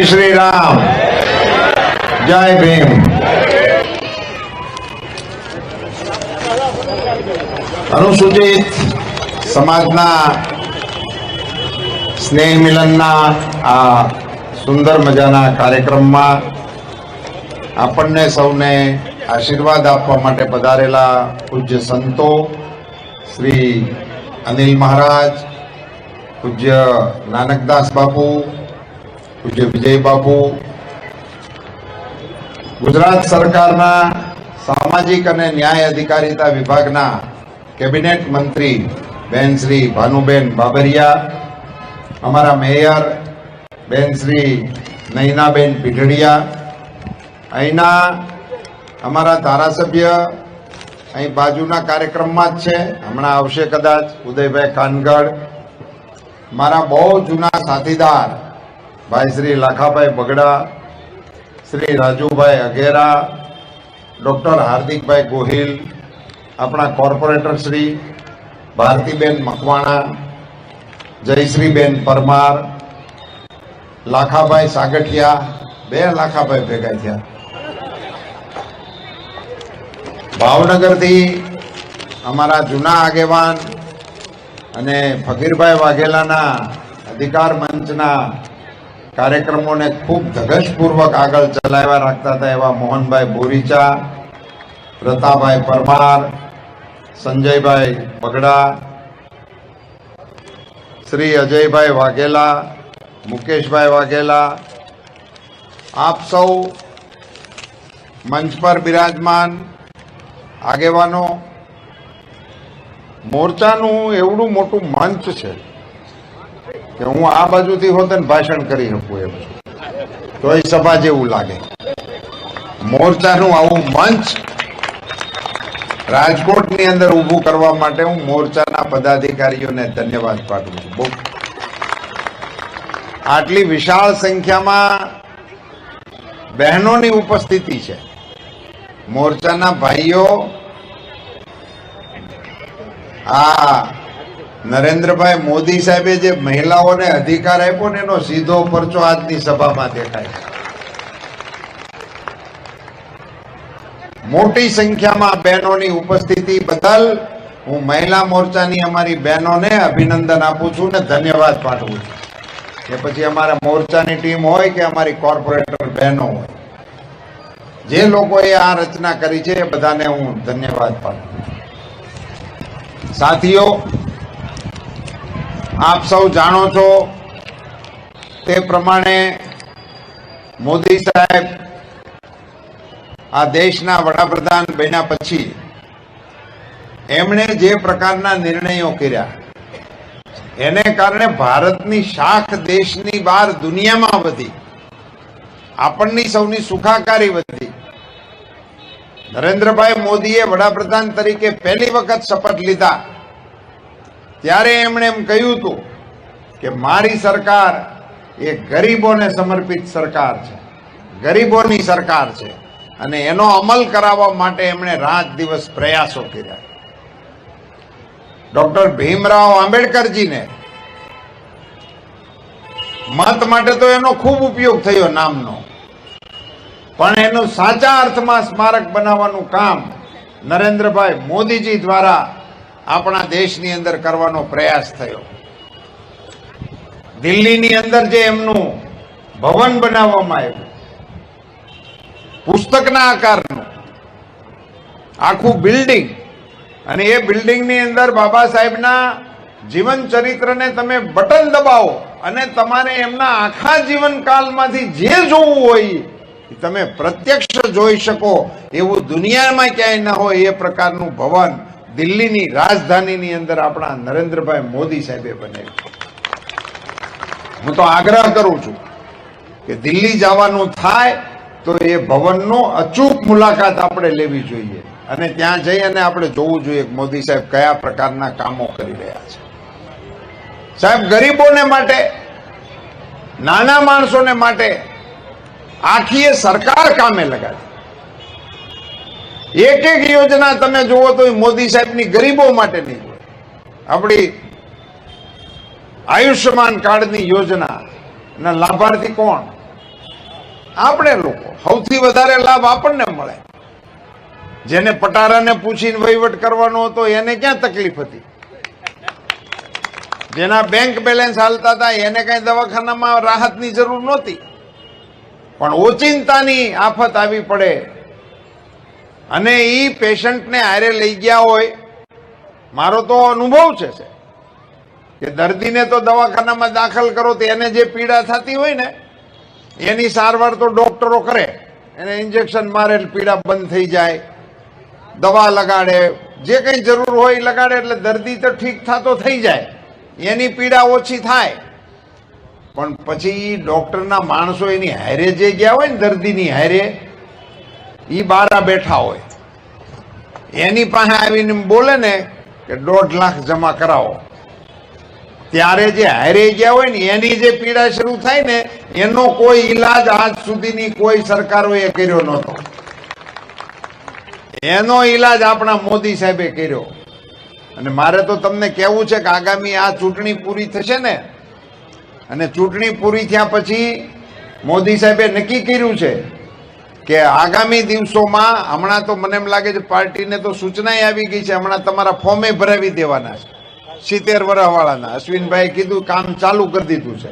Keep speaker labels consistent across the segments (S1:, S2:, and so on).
S1: શ્રી રામ. જય ભીમ. અનુસૂચિત સમાજના સ્નેહ મિલનના આ સુંદર મજાના કાર્યક્રમમાં આપણને સૌને આશીર્વાદ આપવા માટે પધારેલા પૂજ્ય સંતો શ્રી અનિલ મહારાજ, પૂજ્ય નાનકદાસ બાપુ પૂજ્ય વિજય બાપુ, ગુજરાત સરકારના સામાજિક અને ન્યાય અધિકારીતા વિભાગના કેબિનેટ મંત્રી બેન શ્રી ભાનુબેન બાબરિયા, અમારા મેયર બેન શ્રી નૈનાબેન પીઢડિયા અહીંના અમારા ધારાસભ્ય અહીં બાજુના કાર્યક્રમમાં જ છે. હમણાં આવશે કદાચ ઉદયભાઈ ખાનગઢ મારા બહુ જૂના સાથીદાર ભાઈ શ્રી લાખાભાઈ બગડા, શ્રી રાજુભાઈ અઘેરા, ડોક્ટર હાર્દિકભાઈ ગોહિલ, આપણા કોર્પોરેટર શ્રી ભારતીબેન મકવાણા, જયશ્રીબેન પરમાર, લાખાભાઈ સાગઠિયા, બે લાખાભાઈ ભેગા થયા. ભાવનગરથી અમારા જૂના આગેવાન અને ફકીરભાઈ વાઘેલાના અધિકાર મંચના કાર્યક્રમોને ખૂબ ધગશપૂર્વક આગળ ચલાવ્યા રાખતા હતા એવા મોહનભાઈ બોરીચા રતાભાઈ પરમાર, સંજયભાઈ બગડા, શ્રી અજયભાઈ વાઘેલા, મુકેશભાઈ વાઘેલા, આપ સૌ મંચ પર બિરાજમાન આગેવાનો. મોરચાનું એવડું મોટું મંચ છે. કે હું આ બાજુથી હોત ને ભાષણ કરી શકું એમ. તો એ સભા જેવું લાગે. મોરચાનું આવું મંચ રાજકોટની અંદર ઊભું કરવા માટે હું મોરચાના પદાધિકારીઓને ધન્યવાદ પાઠવું છું. બહુ. આટલી વિશાળ સંખ્યામાં બહેનોની ઉપસ્થિતિ છે. મોરચાના ભાઈઓ, આ નરેન્દ્રભાઈ મોદી સાહેબે જે મહિલાઓને અધિકાર આપ્યો ને એનો સીધો પરચો આજની સભામાં દેખાય મોટી સંખ્યામાં બહેનોની ઉપસ્થિતિ બદલ હું મહિલા મોરચાની અમારી બહેનોને અભિનંદન આપું છું ને ધન્યવાદ પાઠવું છું. કે પછી અમારા મોરચાની ટીમ હોય કે અમારી કોર્પોરેટર બહેનો હોય. જે લોકોએ આ રચના કરી છે એ બધાને હું ધન્યવાદ પાઠવું છું. સાથીઓ આપ સૌ જાણો છો તે પ્રમાણે મોદી સાહેબ આ દેશના વડાપ્રધાન બન્યા પછી એમણે જે પ્રકારના નિર્ણયો કર્યા, એને કારણે ભારતની શાખ દેશની બહાર દુનિયામાં વધી, આપણની સૌની સુખાકારી વધી. નરેન્દ્રભાઈ મોદીએ વડાપ્રધાન તરીકે પહેલી વખત શપથ લીધા. ત્યારે એમણે એમ કહ્યું હતું કે મારી સરકાર એ ગરીબોને સમર્પિત સરકાર છે. ગરીબોની સરકાર છે. અને એનો અમલ કરાવવા માટે એમણે રાત દિવસ પ્રયાસો કર્યા. ડોક્ટર ભીમરાવ આંબેડકરજીને મત માટે તો એનો ખૂબ ઉપયોગ થયો નામનો. પણ એનું સાચા અર્થમાં સ્મારક બનાવવાનું કામ નરેન્દ્રભાઈ મોદીજી દ્વારા આપણા દેશની અંદર કરવાનો પ્રયાસ થયો. દિલ્હીની અંદર જે એમનું ભવન બનાવવામાં આવ્યું, પુસ્તકના આકારનું, આખું બિલ્ડિંગ, અને એ બિલ્ડિંગની અંદર બાબા સાહેબના જીવન ચરિત્રને તમે બટન દબાવો અને તમારે એમના આખા જીવનકાલમાંથી જે જોવું હોય તમે પ્રત્યક્ષ જોઈ શકો. એવું દુનિયામાં ક્યાંય ન હોય એ પ્રકારનું ભવન દિલ્હીની રાજધાનીની અંદર આપણા નરેન્દ્રભાઈ મોદી સાહેબે બનાવ્યું હું તો આગ્રહ કરું છું કે દિલ્હી જવાનું થાય તો એ ભવનનો અચૂક મુલાકાત આપણે લેવી જોઈએ અને ત્યાં જઈ અને આપણે જોવું જોઈએ મોદી સાહેબ કયા પ્રકારના કામો કરી રહ્યા છે. સાહેબ, ગરીબોને માટે, નાના માણસોને માટે આખી સરકાર કામે લગાડી. એક એક યોજના તમે જુઓ તો મોદી સાહેબની ગરીબો માટેની. આપણી આયુષ્યમાન કાર્ડની યોજના. લાભાર્થી કોણ? આપણે લોકો. સૌથી વધારે લાભ આપણને મળે. જેને પટારાને પૂછીને વહીવટ કરવાનો હતો, એને ક્યાં તકલીફ હતી? જેના બેંક બેલેન્સ હાલતા હતા, એને કઈ દવાખાનામાં રાહતની જરૂર નહોતી. પણ ઓચિંતાની આફત આવી પડે. અને એ પેશન્ટને હારે લઈ ગયા હોય, મારો તો અનુભવ છે કે દર્દીને તો દવાખાનામાં દાખલ કરો તો એને જે પીડા થતી હોય ને, એની સારવાર તો ડોક્ટરો કરે. એને ઇન્જેક્શન મારે પીડા બંધ થઈ જાય, દવા લગાડે, જે કંઈ જરૂર હોય એ લગાડે એટલે દર્દી તો ઠીક થતો થઈ જાય, એની પીડા ઓછી થાય. પણ પછી ડોક્ટરના માણસો એની હારે જે ગયા હોય ને દર્દીની હારે એ બારા બેઠા હોય. એની પાસે આવીને બોલે ને કે દોઢ લાખ જમા કરાવો. ત્યારે જે હારી ગયા હોય ને, એની જે પીડા શરૂ થાય ને, એનો કોઈ ઈલાજ આજ સુધીની કોઈ સરકારોએ કર્યો નહોતો. એનો ઈલાજ આપણા મોદી સાહેબે કર્યો. અને મારે તો તમને કહેવું છે કે આગામી આ ચૂંટણી પૂરી થશે ને, અને ચૂંટણી પૂરી થયા પછી મોદી સાહેબે નક્કી કર્યું છે કે આગામી દિવસોમાં હમણાં તો મને એમ લાગે છે પાર્ટીને તો સૂચનાય આવી ગઈ છે, હમણાં તમારા ફોર્મે ભરાવી દેવાના છે. સિત્તેર વર્ષવાળાના. અશ્વિનભાઈ કીધું કામ ચાલુ કરી દીધું છે.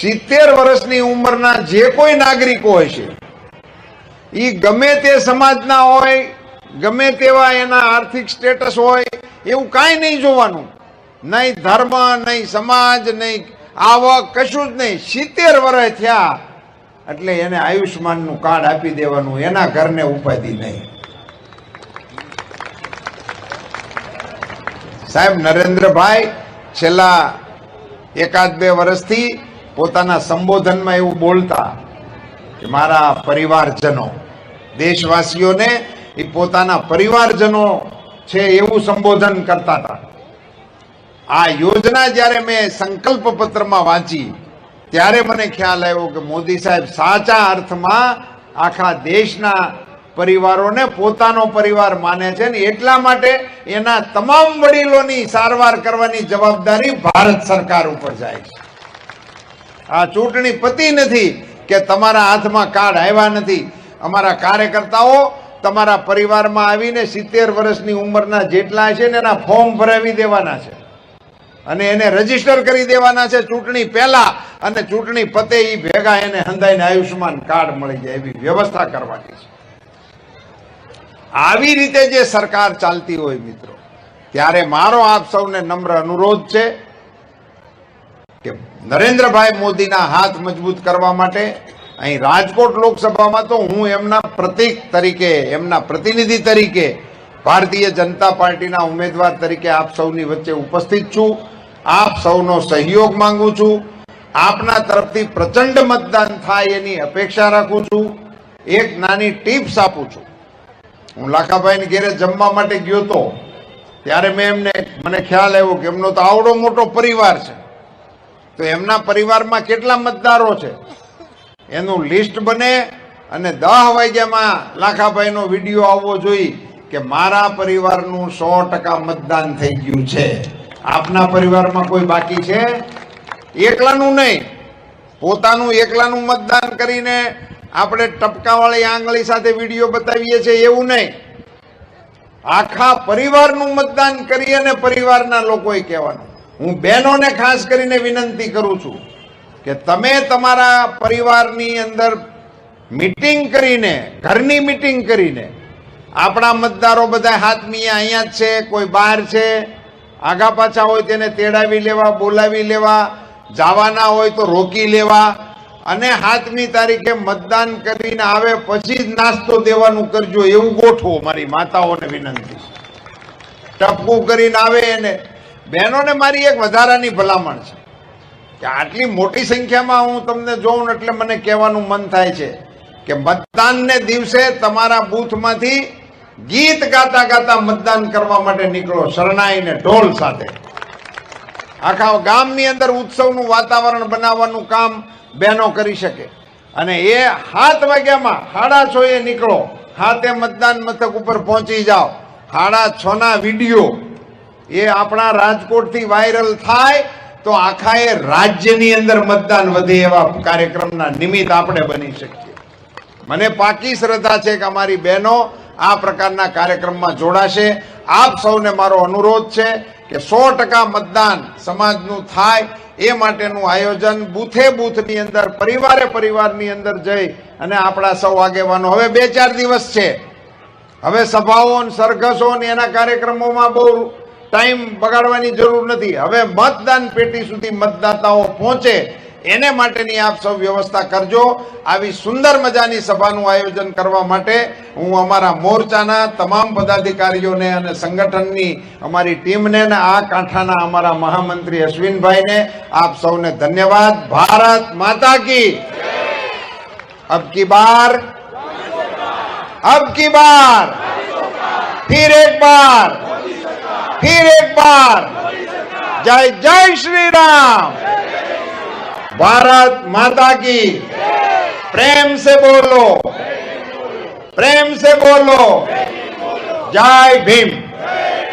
S1: સિત્તેર વર્ષની ઉંમરના જે કોઈ નાગરિકો હોય છે એ ગમે તે સમાજના હોય, ગમે તેવા એના આર્થિક સ્ટેટસ હોય, એવું કાંઈ નહીં જોવાનું. નહીં ધર્મ, નહીં સમાજ, નહીં આવક, કશું જ નહીં. સિત્તેર વર્ષ થયા એટલે એને આયુષ્માનનું કાર્ડ આપી દેવાનું, એના ઘરને ઉપાધિ નહીં. સાહેબ, નરેન્દ્રભાઈ છેલ્લા એકાદ બે વર્ષથી પોતાના સંબોધનમાં એવું બોલતા કે મારા પરિવારજનો, દેશવાસીઓને એ પોતાના પરિવારજનો છે એવું સંબોધન કરતા હતા. આ યોજના જ્યારે મેં સંકલ્પ પત્રમાં વાંચી ત્યારે મને ખ્યાલ આવ્યો કે મોદી સાહેબ સાચા અર્થમાં આખા દેશના પરિવારોને પોતાનો પરિવાર માને છે ને એટલા માટે એના તમામ વડીલોની સારવાર કરવાની જવાબદારી ભારત સરકાર ઉપર જાય છે. આ ચૂંટણી પતી નથી કે તમારા હાથમાં કાર્ડ આવ્યા નથી. અમારા કાર્યકર્તાઓ તમારા પરિવારમાં આવીને સિત્તેર વર્ષની ઉંમરના જેટલા છે ને એના ફોર્મ ભરાવી દેવાના છે. અને એને રજિસ્ટર કરી દેવાના છે ચૂંટણી પહેલા. અને ચૂંટણી પતે એ ભેગા એને હંધાઈને આયુષ્યમાન કાર્ડ મળી જાય એવી વ્યવસ્થા કરવાની છે. આવી રીતે જે સરકાર ચાલતી હોય મિત્રો, ત્યારે મારો આપ સૌને નમ્ર અનુરોધ છે કે નરેન્દ્રભાઈ મોદીના હાથ મજબૂત કરવા માટે અહીં રાજકોટ લોકસભામાં તો હું એમના પ્રતિક તરીકે, એમના પ્રતિનિધિ તરીકે ભારતીય જનતા પાર્ટીના ઉમેદવાર તરીકે આપ સૌની વચ્ચે ઉપસ્થિત છું. આપ સૌનો સહયોગ માંગુ છું. આપના તરફથી પ્રચંડ મતદાન થાય એની અપેક્ષા રાખું છું. એક નાની ટિપ્સ આપું છું. હું લાખાભાઈને ઘેરે જમવા માટે ગયો તો, ત્યારે મેં એમને, મને ખ્યાલ આવ્યો કે એમનો તો આવડો મોટો પરિવાર છે. તો એમના પરિવારમાં કેટલા મતદારો છે? એનું લિસ્ટ બને અને દહ વાગ્યામાં લાખાભાઈનો વીડિયો આવવો જોઈએ કે મારા પરિવારનું સો ટકા મતદાન થઈ ગયું છે. આપના પરિવારમાં કોઈ બાકી છે? એકલાનું નહીં, પોતાનું એકલાનું મતદાન કરીને આપણે ટપકાવાળી આંગળી સાથે વીડિયો બતાવીએ છીએ, એવું નહીં. આખા પરિવારનું મતદાન કરી અને પરિવારના લોકોએ કહેવાનું. હું બહેનોને ખાસ કરીને વિનંતી કરું છું કે તમે તમારા પરિવારની અંદર મીટિંગ કરીને, ઘરની મિટિંગ કરીને, આપણા મતદારો બધા હાથમીયા અહીંયા જ છે, કોઈ બહાર છે, આગા પાછા હોય તેને તેડાવી લેવા, બોલાવી લેવા જવાના હોય તો રોકી લેવા અને હાથમી તારીખે મતદાન કરીને આવે પછી જ નાસ્તો દેવાનું કરજો એવું ગોઠવો મારી માતાઓને વિનંતી. ટપકું કરીને આવે એને બહેનોને મારી એક વધારાની ભલામણ છે કે આટલી મોટી સંખ્યામાં હું તમને જોઉં એટલે મને કહેવાનું મન થાય છે કે મતદાનને દિવસે તમારા બૂથમાંથી ગીત ગાતા ગાતા મતદાન કરવા માટે નીકળો શરણાઈ ને ઢોલ સાથે. આખા ગામની અંદર ઉત્સવનું વાતાવરણ બનાવવાનું કામ બહેનો કરી શકે. અને એ સાત વાગ્યામાં સાડા છ એ નીકળો. હાથે મતદાન મથક ઉપર પહોંચી જાઓ. સાડા છ ના વીડિયો. એ આપણા રાજકોટથી વાયરલ થાય તો આખા એ રાજ્યની અંદર મતદાન વધે એવા કાર્યક્રમના નિમિત્ત આપણે બની શકીએ. મને પાકી શ્રદ્ધા છે કે અમારી બહેનો આ પ્રકારના કાર્યક્રમમાં જોડાશે. આપ સૌને મારો અનુરોધ છે કે સો ટકા મતદાન સમાજનું થાય, એ માટેનું આયોજન બૂથે બૂથની અંદર, પરિવારે પરિવારની અંદર જઈ અને આપણા સૌ આગેવાનો. હવે બે ચાર દિવસ છે. હવે સભાઓ સરઘસો ને એના કાર્યક્રમોમાં બહુ ટાઈમ બગાડવાની જરૂર નથી. હવે મતદાન પેટી સુધી મતદાતાઓ પહોંચે. એને માટેની આપ સૌ વ્યવસ્થા કરજો આવી સુંદર મજાની સભાનું આયોજન કરવા માટે હું અમારા મોરચાના તમામ પદાધિકારીઓને અને સંગઠનની અમારી ટીમને અને આ કાંઠાના અમારા મહામંત્રી અશ્વિનભાઈને આપ સૌને ધન્યવાદ ભારત માતા કી અબ કી બાર अब की बार फिर एक बार फिर एक बार जय जय श्री राम ભારત માતા કી. પ્રેમ સે બોલો. પ્રેમ સે બોલો. જય ભીમ.